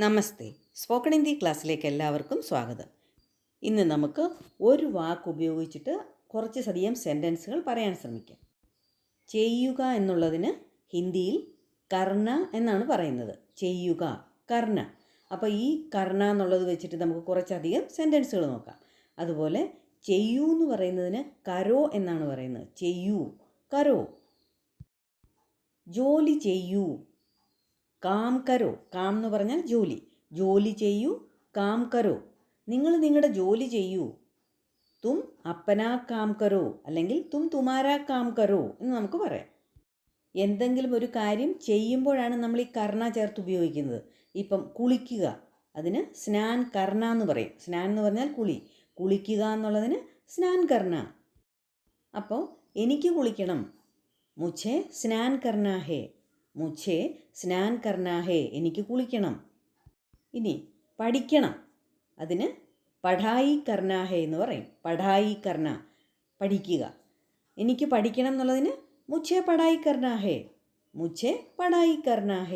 നമസ്തേ. Spoken Hindi ക്ലാസ്സിലേക്ക് എല്ലാവർക്കും സ്വാഗതം. ഇന്ന് നമുക്ക് ഒരു വാക്ക് ഉപയോഗിച്ചിട്ട് കുറച്ച് അധികം സെന്റൻസുകൾ പറയാൻ ശ്രമിക്കാം. ചെയ്യുക എന്നുള്ളതിന് ഹിന്ദിയിൽ കർണ എന്നാണ് പറയുന്നത്. ചെയ്യുക കർണ. അപ്പോൾ ഈ കർണ എന്നുള്ളത് വെച്ചിട്ട് നമുക്ക് കുറച്ചധികം സെന്റൻസുകൾ നോക്കാം. അതുപോലെ ചെയ്യൂ എന്ന് പറയുന്നതിന് കരോ എന്നാണ് പറയുന്നത്. ചെയ്യൂ കരോ. ജോലി ചെയ്യൂ. കാം കരോ. കാം എന്ന് പറഞ്ഞാൽ ജോലി. ജോലി ചെയ്യൂ കാം കരോ. നിങ്ങൾ നിങ്ങളുടെ ജോലി ചെയ്യൂ. തും അപ്പനാ കാം കരോ അല്ലെങ്കിൽ തും തുമാരാ കാം കരോ എന്ന് നമുക്ക് പറയാം. എന്തെങ്കിലും ഒരു കാര്യം ചെയ്യുമ്പോഴാണ് നമ്മൾ ഈ കർണ ചേർത്ത് ഉപയോഗിക്കുന്നത്. ഇപ്പം കുളിക്കുക അതിന് സ്നാൻ കർണ എന്ന് പറയും. സ്നാൻ എന്ന് പറഞ്ഞാൽ കുളി. കുളിക്കുക എന്നുള്ളതിന് സ്നാൻ കർണ. അപ്പോൾ എനിക്ക് കുളിക്കണം. മുച്ചേ സ്നാൻ കർണ ഹേ. മുഛേ സ്നാൻ കർണാഹേ എനിക്ക് കുളിക്കണം. ഇനി പഠിക്കണം. അതിന് പഠായി കർണാഹേ എന്ന് പറയും. പഠായി കർണ പഠിക്കുക. എനിക്ക് പഠിക്കണം എന്നുള്ളതിന് മുഛേ പഠായി കർണാഹേ ഹേ മുഛേ പഠായി കർണാ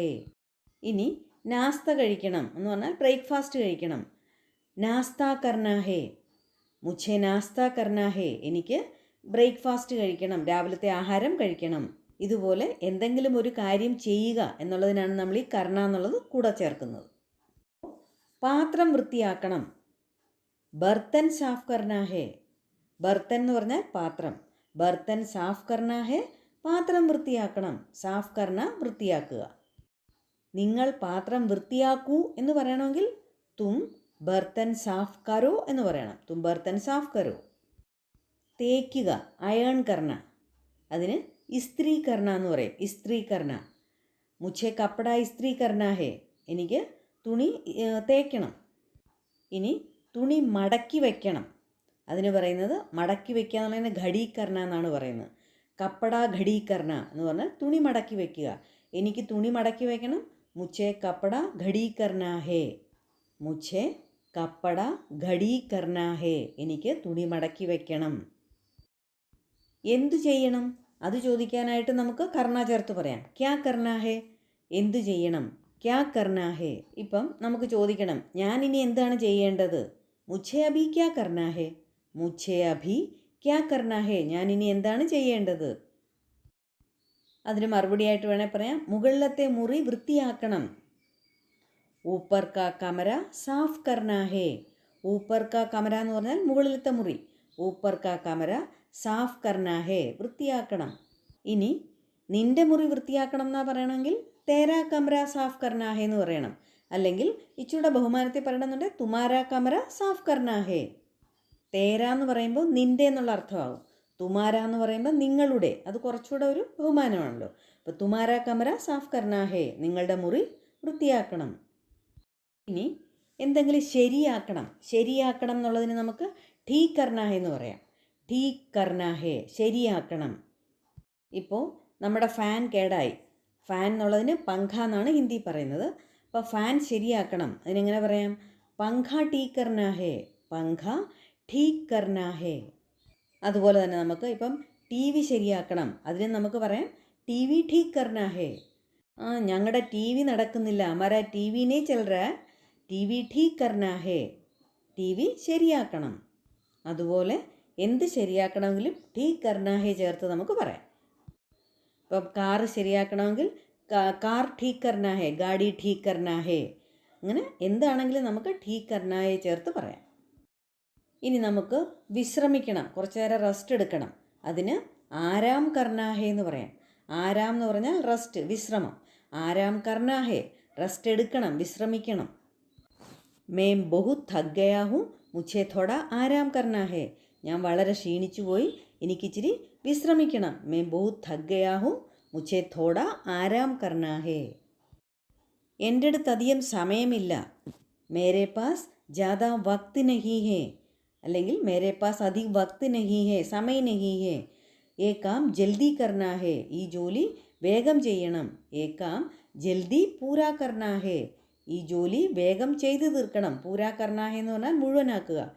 ഇനി നാസ്ത കഴിക്കണം എന്ന് പറഞ്ഞാൽ ബ്രേക്ക്ഫാസ്റ്റ് കഴിക്കണം. നാസ്ത കർണാഹേ ഹേ നാസ്ത കർണാഹേ എനിക്ക് ബ്രേക്ക്ഫാസ്റ്റ് കഴിക്കണം രാവിലത്തെ ആഹാരം കഴിക്കണം. ഇതുപോലെ എന്തെങ്കിലും ഒരു കാര്യം ചെയ്യുക എന്നുള്ളതിനാണ് നമ്മൾ ഈ കർണ എന്നുള്ളത് കൂടെ ചേർക്കുന്നത്. പാത്രം വൃത്തിയാക്കണം. ബർത്തൻ സാഫ് കർണാഹേ ബർത്തൻ എന്ന് പറഞ്ഞാൽ പാത്രം. ബർത്തൻ സാഫ് കർണാഹേ പാത്രം വൃത്തിയാക്കണം. സാഫ് കർണ വൃത്തിയാക്കുക. നിങ്ങൾ പാത്രം വൃത്തിയാക്കൂ എന്ന് പറയണമെങ്കിൽ തും ബർത്തൻ സാഫ് കരോ എന്ന് പറയണം. തും ബർത്തൻ സാഫ് കരോ. തേക്കുക. അയൺ കർണ. അതിന് ഇസ്ത്രീകരണ എന്ന് പറയും. ഇസ്ത്രീകരണ മുച്ചേ കപ്പട ഇസ്ത്രീകരണ ഹേ. എനിക്ക് തുണി തേക്കണം. ഇനി തുണി മടക്കി വയ്ക്കണം അതിന് പറയുന്നത് മടക്കി വയ്ക്കുക എന്ന് പറയുന്നത് ഘടീകരണ എന്നാണ് പറയുന്നത്. കപ്പട ഘടീകരണ എന്ന് പറഞ്ഞാൽ തുണി മടക്കി വയ്ക്കുക എനിക്ക് തുണി മടക്കി വയ്ക്കണം മുച്ചേ കപ്പട ഘടീകരണ ഹേ. മുച്ചേ കപ്പട ഘടീകരണ ഹേ. എനിക്ക് തുണി മടക്കി വയ്ക്കണം എന്തു ചെയ്യണം? അത് ചോദിക്കാനായിട്ട് നമുക്ക് കർണ ചേർത്ത് പറയാം. ക്യാ കർണാഹേ എന്ത് ചെയ്യണം? ക്യാ കർണാഹേ ഇപ്പം നമുക്ക് ചോദിക്കണം. ഞാൻ ഇനി എന്താണ് ചെയ്യേണ്ടത്? മുझे അഭി ക്യാ കർണാഹേ മുझे അഭി ക്യാ കർണാഹേ ഇനി എന്താണ് ചെയ്യേണ്ടത്? അതിന് മറുപടിയായിട്ട് വേണേൽ പറയാം. മുകളിലത്തെ മുറി വൃത്തിയാക്കണം. ഊപ്പർ കാ കമര സാഫ് കർണാഹേ ഊപ്പർ കാ കമര എന്ന് പറഞ്ഞാൽ മുകളിലത്തെ മുറി. ഊപ്പർ കാ കമര സാഫ് കർണാഹേ വൃത്തിയാക്കണം. ഇനി നിന്റെ മുറി വൃത്തിയാക്കണം എന്നാ പറയണമെങ്കിൽ തേരാ കമര സാഫ് കർണാഹേ എന്ന് പറയണം. അല്ലെങ്കിൽ ഇച്ചിയുടെ ബഹുമാനത്തെ പറയണമെന്നുണ്ട് തുമാരാ കമര സാഫ് കർണാഹേ തേര എന്ന് പറയുമ്പോൾ നിന്റെ എന്നുള്ള അർത്ഥമാകും തുമാര എന്ന് പറയുമ്പോൾ നിങ്ങളുടെ. അത് കുറച്ചുകൂടെ ഒരു ബഹുമാനമാണല്ലോ. അപ്പോൾ തുമാരാ കമര സാഫ് കർണാഹേ നിങ്ങളുടെ മുറി വൃത്തിയാക്കണം. ഇനി എന്തെങ്കിലും ശരിയാക്കണം. ശരിയാക്കണം എന്നുള്ളതിന് നമുക്ക് ടീ കർണാഹേ എന്ന് പറയാം. ടീ കർണ ഹേ ശരിയാക്കണം. ഇപ്പോൾ നമ്മുടെ ഫാൻ കേടായി. ഫാൻ എന്നുള്ളതിന് പങ്ക എന്നാണ് ഹിന്ദി പറയുന്നത്. അപ്പോൾ ഫാൻ ശരിയാക്കണം. അതിനെങ്ങനെ പറയാം? പങ്ക ടീ കർണ ഹേ പങ്ക ടീ കർണ അതുപോലെ തന്നെ നമുക്ക് ഇപ്പം ടി വി ശരിയാക്കണം. അതിന് നമുക്ക് പറയാം ടി വി ഠീക്ക് കർണ ഹേ ആ ഞങ്ങളുടെ ടി വി നടക്കുന്നില്ല. അമര ടി വിനെ ചെല്ലറ ടി വി ഠീക്ക് കർണ ഹേ ടി വി ശരിയാക്കണം. അതുപോലെ എന്ത് ശരിയാക്കണമെങ്കിലും ടി കർണാഹെ ഹേ ചേർത്ത് നമുക്ക് പറയാം. ഇപ്പം കാറ് ശരിയാക്കണമെങ്കിൽ കാർ ടീ കർണാഹെ ഹേ ഗാഡി ടീ കർണാഹെ ഹേ അങ്ങനെ എന്താണെങ്കിലും നമുക്ക് ടീ കർണാഹെ ചേർത്ത് പറയാം. ഇനി നമുക്ക് വിശ്രമിക്കണം കുറച്ച് നേരം റെസ്റ്റ് എടുക്കണം. അതിന് ആരാം കർണാഹെ എന്ന് പറയാം. ആരാം എന്ന് പറഞ്ഞാൽ റെസ്റ്റ് വിശ്രമം. ആരാം കർണാഹെ റെസ്റ്റ് എടുക്കണം വിശ്രമിക്കണം. മേം ബഹു തഗ്ഗയാഹു മുച്ചേ തൊട ആരാം കർണാഹേ ഞാൻ വളരെ ക്ഷീണിച്ചു പോയി. എനിക്കിച്ചിരി വിശ്രമിക്കണം. മേ ബഹു തഗ്ഗയാഹും മുച്ചേ തോട ആരാം കർണാഹേ. എന്റെ അടുത്ത് അധികം സമയമില്ല. മേരെ പാസ് ജാദാ വക്ത് നഹി ഹേ. അല്ലെങ്കിൽ മേരെ പാസ് അധികം വക്ത് നഹി ഹേ സമയ നഹി ഹേ. ഏ കാം ജൽദി കർണാഹേ. ഈ ജോലി വേഗം ചെയ്യണം. ഏ കാം ജൽദി പൂരാ കർണാഹേ. ഈ ജോലി വേഗം ചെയ്തു തീർക്കണം. പൂരാ കർണാഹേ എന്ന് പറഞ്ഞാൽ മുഴുവനാക്കുക.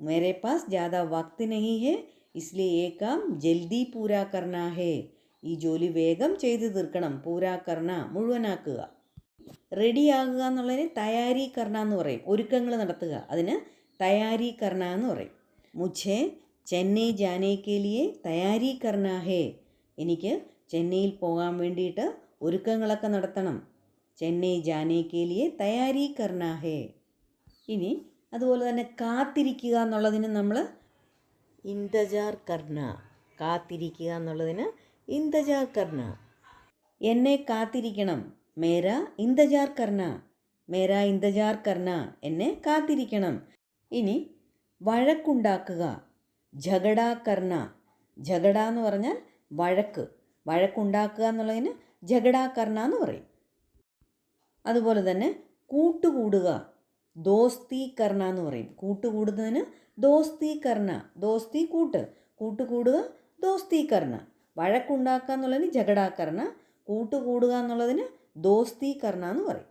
മേരെ पास ज़्यादा वक्त नहीं है इसलिए ये काम ജൽദി പൂരാ കർണ ഹേ ഈ ജോലി വേഗം ചെയ്തു തീർക്കണം പൂരാ കർണ മുഴുവനാക്കുക. റെഡിയാകുക എന്നുള്ളതിന് തയ്യാരീകരണ എന്ന് പറയും ഒരുക്കങ്ങൾ നടത്തുക. അതിന് തയ്യാരീകരണ എന്ന് പറയും. മുझे ചെന്നൈ ജാനേ കെ കർണ ഹേ. എനിക്ക് ചെന്നൈയിൽ പോകാൻ വേണ്ടിയിട്ട് ഒരുക്കങ്ങളൊക്കെ നടത്തണം. ചെന്നൈ लिए तैयारी करना ഹേ. ഇനി അതുപോലെ തന്നെ കാത്തിരിക്കുക എന്നുള്ളതിന് നമ്മൾ ഇന്തജാർ കർണ. കാത്തിരിക്കുക എന്നുള്ളതിന് ഇന്തജാർ കർണ. എന്നെ കാത്തിരിക്കണം മേര ഇന്തജാർ കർണ. മേര ഇന്തജാർ കർണ എന്നെ കാത്തിരിക്കണം. ഇനി വഴക്കുണ്ടാക്കുക ഝഗടാ കർണ. ഝഗട എന്ന് പറഞ്ഞാൽ വഴക്ക്. വഴക്കുണ്ടാക്കുക എന്നുള്ളതിന് ജഗടാ കർണ എന്ന് പറയും. അതുപോലെ തന്നെ കൂട്ടുകൂടുക ദോസ്തി കർണ എന്ന് പറയും. കൂട്ടുകൂടുന്നതിന് ദോസ്തി കർണ ദോസ്തി കൂട്ട് കൂട്ടുകൂടുക ദോസ്തി കർണ വഴക്കുണ്ടാക്കുക എന്നുള്ളതിന് ജഗടാക്കർണ കൂട്ടുകൂടുക എന്നുള്ളതിന് ദോസ്തി കർണ എന്ന് പറയും.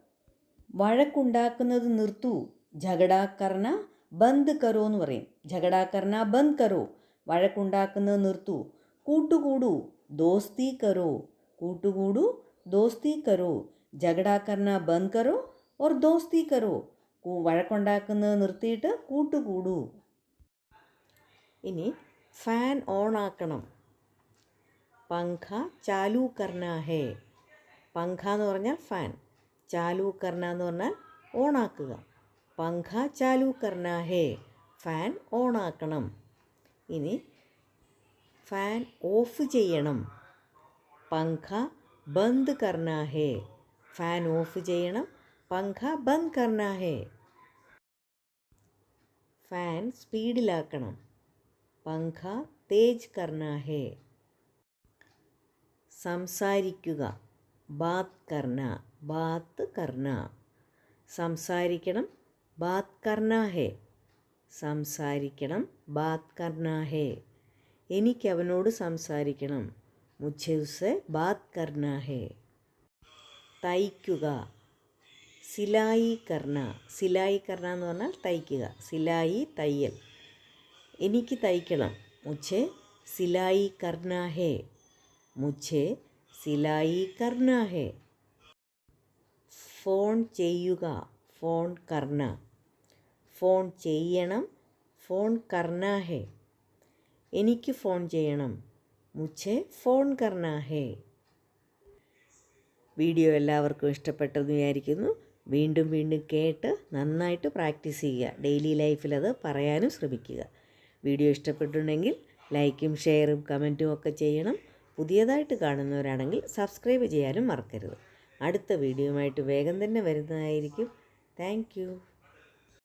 വഴക്കുണ്ടാക്കുന്നത് നിർത്തൂ ജഗടാകർണ ബന്ദ് കരോ എന്ന് പറയും. ജഗടാകർണ ബന്ദ് കരോ. വഴക്കുണ്ടാക്കുന്നത് നിർത്തൂ കൂട്ടുകൂടൂ ദോസ്തി കരോ കൂട്ടുകൂടൂ ദോസ്തി കരോ ജഗടാക്കർണ ബന്ദ് കരോ ഓർ ദോസ്തി കരോ വഴക്കുണ്ടാക്കുന്നത് നിർത്തിയിട്ട് കൂട്ടുകൂടൂ. ഇനി ഫാൻ ഓൺ ആക്കണം പങ്ഖ ചാലു കർണ ഹേ. പങ്ഖ എന്ന് പറഞ്ഞാൽ ഫാൻ. ചാലു കർണ എന്ന് പറഞ്ഞാൽ ഓണാക്കുക. പങ്ക ചാലു കർണ ഹേ. ഫാൻ ഓണാക്കണം. ഇനി ഫാൻ ഓഫ് ചെയ്യണം. പങ്ക ബന്ദ് കർണ ഹേ. ഫാൻ ഓഫ് ചെയ്യണം. പങ്ക ബന്ദ് കർണ ഹേ. ഫാൻ സ്പീഡിലാക്കണം. പങ്ക തേജ് കർണാഹേ സംസാരിക്കുക. ബാത് കർണ ബാത്ത് കർണ. സംസാരിക്കണം ബാത് കർണാഹേ സംസാരിക്കണം ബാത് കർണാഹേ എനിക്ക് അവനോട് സംസാരിക്കണം. മുझे ഉസ്സെ ബാത് കർണാഹേ തയ്ക്കുക. സിലായി കർണ സിലായി കർണ എന്ന് പറഞ്ഞാൽ തയ്ക്കുക. സിലായി തയ്യൽ. എനിക്ക് തയ്ക്കണം. മുച്ചേ സിലായി കർണ ഹേ. മുച്ചേ സിലായി കർണ ഹേ. ഫോൺ ചെയ്യുക. ഫോൺ കർണ. ഫോൺ ചെയ്യണം. ഫോൺ കർണ ഹേ. എനിക്ക് ഫോൺ ചെയ്യണം. മുച്ചേ ഫോൺ കർണ ഹേ. വീഡിയോ എല്ലാവർക്കും ഇഷ്ടപ്പെട്ടെന്ന് വിചാരിക്കുന്നു. വീണ്ടും വീണ്ടും കേട്ട് നന്നായിട്ട് പ്രാക്ടീസ് ചെയ്യുക. ഡെയിലി ലൈഫിൽ അത് പറയാനും ശ്രമിക്കുക. വീഡിയോ ഇഷ്ടപ്പെട്ടിട്ടുണ്ടെങ്കിൽ ലൈക്കും ഷെയറും കമന്റും ഒക്കെ ചെയ്യണം. പുതിയതായിട്ട് കാണുന്നവരാണെങ്കിൽ സബ്സ്ക്രൈബ് ചെയ്യാനും മറക്കരുത്. അടുത്ത വീഡിയോയുമായിട്ട് വേഗം തന്നെ വരുന്നതായിരിക്കും. താങ്ക്